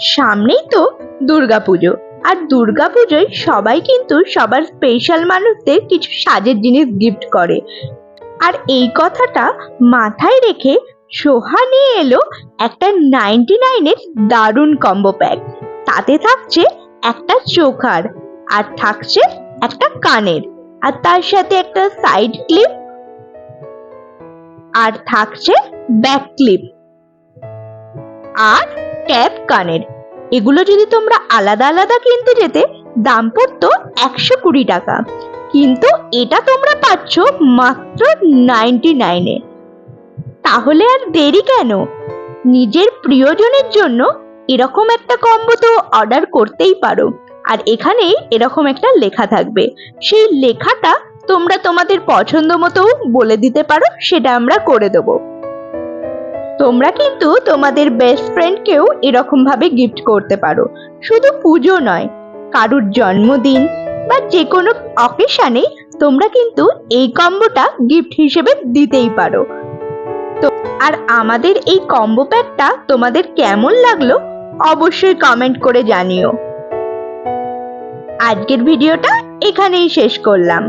সামনেই তো দুর্গাপুজো। আর দুর্গাপুজোয় সবাই কিন্তু সবার স্পেশাল মানুষদের কিছু সাজের জিনিস গিফট করে। আর এই কথাটা মাথায় রেখে সোহা নিয়ে এলো একটা নাইনটি নাইনের দারুণ কম্বো প্যাক তাতে থাকছে একটা চোখার আর থাকছে একটা কানের। আর তার সাথে একটা সাইড ক্লিপ আর থাকছে ব্যাক ক্লিপ আর ক্যাপ কানের। এগুলো যদি তোমরা আলাদা আলাদা কিনতে যেতে দাম পড়তো একশো কুড়ি টাকা। কিন্তু এটা তোমরা পাচ্ছ মাত্র নাইনটি নাইনে। তাহলে আর দেরি কেন? নিজের প্রিয়জনের জন্য এরকম একটা কম্বো তো অর্ডার করতেই পারো। আর এখানেই এরকম একটা লেখা থাকবে। সেই লেখাটা তোমরা তোমাদের পছন্দ মতো বলে দিতে পারো, সেটা আমরা করে দেবো। তোমরা কিন্তু তোমাদের বেস্ট ফ্রেন্ডকেও এরকম ভাবে গিফট করতে পারো। শুধু পুজো নয়, কারুর জন্মদিন বা যে কোনো অকেশানে তোমরা কিন্তু এই কম্বোটা গিফট হিসেবে দিতেই পারো। তো, আর আমাদের এই কম্বো প্যাকটা তোমাদের কেমন লাগল অবশ্যই কমেন্ট করে জানিও। আজকের ভিডিওটা এখানেই শেষ করলাম।